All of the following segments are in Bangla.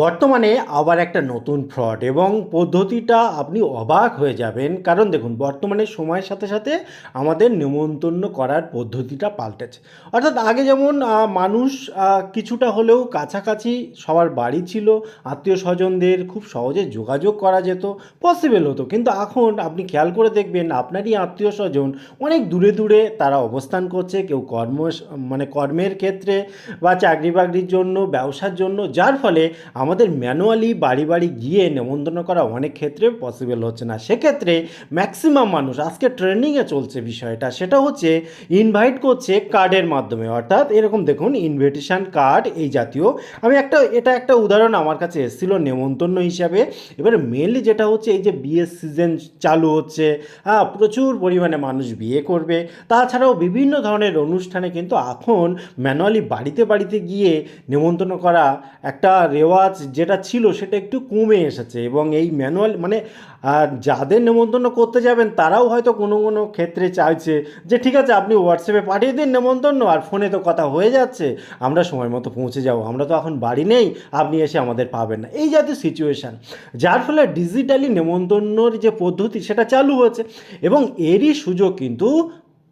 বর্তমানে আবার একটা নতুন ফ্রড এবং পদ্ধতিটা আপনি অবাক হয়ে যাবেন। কারণ দেখুন, বর্তমানে সময়ের সাথে সাথে আমাদের নেমন্তন্ন করার পদ্ধতিটা পাল্টেছে। অর্থাৎ আগে যেমন মানুষ কিছুটা হলেও কাছাকাছি সবার বাড়ি ছিল, আত্মীয় স্বজনদের খুব সহজে যোগাযোগ করা যেত পসিবল হতো। কিন্তু এখন আপনি খেয়াল করে দেখবেন, আপনারই আত্মীয় স্বজন অনেক দূরে দূরে তারা অবস্থান করছে, কেউ কর্ম মানে কর্মের ক্ষেত্রে বা চাকরি বাকরির জন্য, ব্যবসার জন্য, যার ফলে আমাদের ম্যানুয়ালি বাড়ি বাড়ি গিয়ে নেমন্তন্ন করা অনেক ক্ষেত্রে পসিবল হচ্ছে না। সেক্ষেত্রে ম্যাক্সিমাম মানুষ, আজকে ট্রেন্ডিংয়ে চলছে বিষয়টা, সেটা হচ্ছে ইনভাইট করছে কার্ডের মাধ্যমে। অর্থাৎ এরকম দেখুন ইনভিটেশন কার্ড এই জাতীয়। আমি একটা, এটা একটা উদাহরণ আমার কাছে এসেছিল নেমন্তন্ন হিসাবে। এবারে মেনলি যেটা হচ্ছে, এই যে বিয়ের সিজন চালু হচ্ছে হ্যাঁ প্রচুর পরিমাণে মানুষ বিয়ে করবে। তাছাড়াও বিভিন্ন ধরনের অনুষ্ঠানে কিন্তু এখন ম্যানুয়ালি বাড়িতে বাড়িতে গিয়ে নেমন্তন্ন করা একটা রেওয়াজ যেটা ছিল সেটা একটু কমে এসেছে এবং এই ম্যানুয়াল মানে যাদের নেমন্তন্ন করতে যাবেন তারাও হয়তো কোনো কোনো ক্ষেত্রে চাইছে যে ঠিক আছে আপনি হোয়াটসঅ্যাপে পাঠিয়ে দিন নেমন্তন্ন আর ফোনে তো কথা হয়ে যাচ্ছে, আমরা সময় মতো পৌঁছে যাব, আমরা তো এখন বাড়ি নেই, আপনি এসে আমাদের পাবেন না। এই জাতীয় সিচুয়েশান যার ফলে ডিজিটালি নেমন্তন্নর যে পদ্ধতি সেটা চালু হয়েছে এবং এরই সুযোগ কিন্তু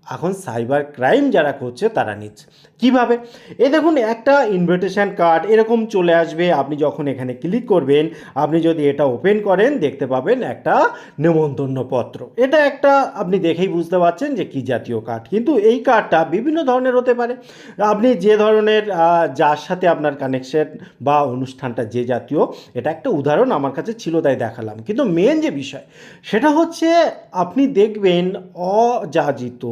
এখন সাইবার ক্রাইম যারা করছে, তারা নিচ্ছে। কীভাবে? এ দেখুন, একটা ইনভিটেশন কার্ড এরকম চলে আসবে। আপনি যখন এখানে ক্লিক করবেন, আপনি যদি এটা ওপেন করেন, দেখতে পাবেন একটা নেমন্তন্ন পত্র। এটা একটা আপনি দেখেই বুঝতে পারছেন যে কি জাতীয় কার্ড কিন্তু এই কার্ডটা বিভিন্ন ধরনের হতে পারে। আপনি যে ধরনের যার সাথে আপনার কানেকশন বা অনুষ্ঠানটা যে জাতীয়, এটা একটা উদাহরণ আমার কাছে ছিল, তাই দেখালাম। কিন্তু মেন যে বিষয়, সেটা হচ্ছে আপনি দেখবেন অযাচিত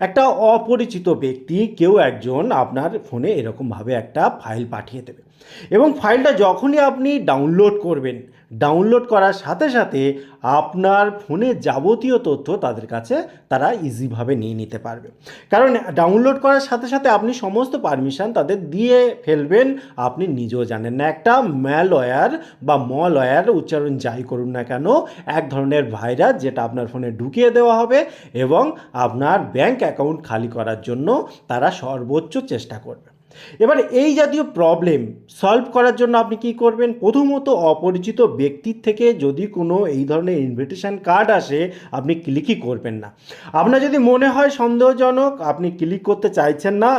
একটা অপরিচিত ব্যক্তি কেউ একজন আপনার ফোনে এরকমভাবে একটা ফাইল পাঠিয়ে দেবে। এবং ফাইলটা যখনই আপনি ডাউনলোড করবেন ডাউনলোড করার সাথে সাথে আপনার ফোনে যাবতীয় তথ্য তাদের কাছে তারা ইজিভাবে নিয়ে নিতে পারবে। কারণ ডাউনলোড করার সাথে সাথে আপনি সমস্ত পারমিশন তাদের দিয়ে ফেলবেন। আপনি নিজেও জানেন না, একটা ম্যালওয়্যার বা মলওয়্যার উচ্চারণ যাই করুন না কেন, এক ধরনের ভাইরাস যেটা আপনার ফোনে ঢুকিয়ে দেওয়া হবে এবং আপনার ব্যাংক অ্যাকাউন্ট খালি করার জন্য তারা সর্বোচ্চ চেষ্টা করবে। এবার এই জাতীয় প্রবলেম সলভ করার জন্য আপনি কি করবেন? প্রথমত অপরিচিত ব্যক্তির থেকে যদি কোনো এই ধরনের ইনভিটেশন কার্ড আসে, আপনি ক্লিকই করবেন না। আপনার যদি মনে হয় সন্দেহজনক, আপনি ক্লিক করতে চাইছেন না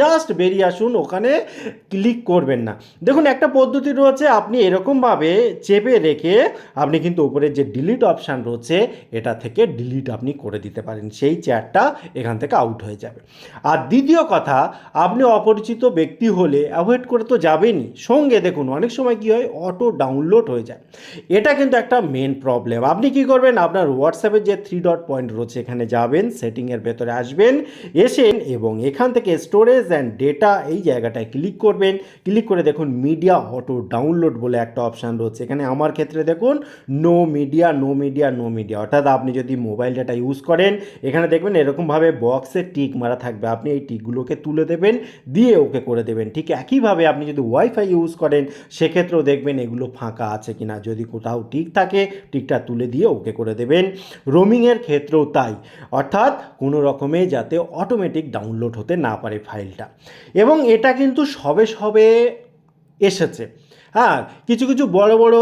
জাস্ট বেরিয়ে আসুন, ওখানে ক্লিক করবেন না। দেখুন, একটা পদ্ধতি রয়েছে, আপনি এরকমভাবে চেপে রেখে আপনি কিন্তু উপরে যে ডিলিট অপশান রয়েছে, এটা থেকে ডিলিট আপনি করে দিতে পারেন। সেই চেয়ারটা এখান থেকে আউট হয়ে যাবে। আর দ্বিতীয় কথা, আপনি অপরিচিত ব্যক্তি হলে অ্যাভয়েড করে তো যাবেনই। সঙ্গে দেখুন, অনেক সময় কী হয় অটো ডাউনলোড হয়ে যায়। এটা কিন্তু একটা মেন প্রবলেম আপনি কি করবেন? আপনার হোয়াটসঅ্যাপের যে থ্রি ডট পয়েন্ট রয়েছে, এখানে যাবেন সেটিংয়ের ভেতরে আসবেন, এসেন এবং এখান থেকে স্টোরেজ অ্যান্ড ডেটা এই জায়গাটায় ক্লিক করবেন। ক্লিক করে দেখুন মিডিয়া অটো ডাউনলোড বলে একটা অপশান রয়েছে। এখানে আমার ক্ষেত্রে দেখুন no media no media no media অর্থাৎ আপনি যদি মোবাইল ডাটা ইউজ করেন, এখানে দেখবেন এরকমভাবে বক্সে টিক মারা থাকবে। আপনি এই টিকগুলোকে তুলে দেবেন, দিয়ে ওকে করে দেবেন। ঠিক একইভাবে আপনি যদি ওয়াইফাই ইউজ করেন, সেক্ষেত্রেও দেখবেন এগুলো ফাঁকা আছে কিনা। যদি কোথাও টিক থাকে, টিকটা তুলে দিয়ে ওকে করে দেবেন। রোমিংয়ের ক্ষেত্রেও তাই। অর্থাৎ কোনো রকমে যাতে অটোমেটিক ডাউনলোড হতে না পারে ফাইলটা এবং এটা কিন্তু সবে সবে এসেছে। হ্যাঁ কিছু কিছু বড় বড়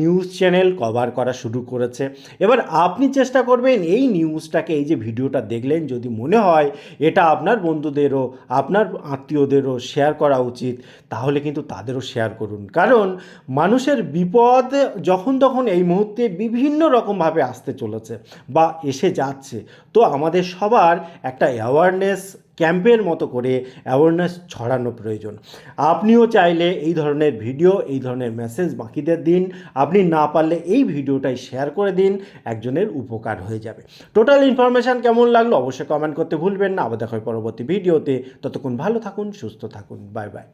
নিউজ চ্যানেল কভার করা শুরু করেছে। এবার আপনি চেষ্টা করবেন এই নিউজটাকে এই যে ভিডিওটা দেখলেন, যদি মনে হয় এটা আপনার বন্ধুদেরও, আপনার আত্মীয়দেরও শেয়ার করা উচিত, তাহলে কিন্তু তাদেরও শেয়ার করুন। কারণ মানুষের বিপদ যখন তখন এই মুহূর্তে বিভিন্ন রকমভাবে আসতে চলেছে বা এসে যাচ্ছে। তো আমাদের সবার একটা অ্যাওয়ারনেস ক্যাম্পের মতো করে অ্যাওয়ারনেস ছড়ানো প্রয়োজন। আপনিও চাইলে এই ধরনের ভিডিও এই ধরনের মেসেজ বাকিদের দিন। আপনি না পারলে এই ভিডিওটাই শেয়ার করে দিন, একজনের উপকার হয়ে যাবে। টোটাল ইনফরমেশান কেমন লাগল অবশ্যই কমেন্ট করতে ভুলবেন না। আবার দেখা পরবর্তী ভিডিওতে ততক্ষণ ভালো থাকুন, সুস্থ থাকুন। Bye bye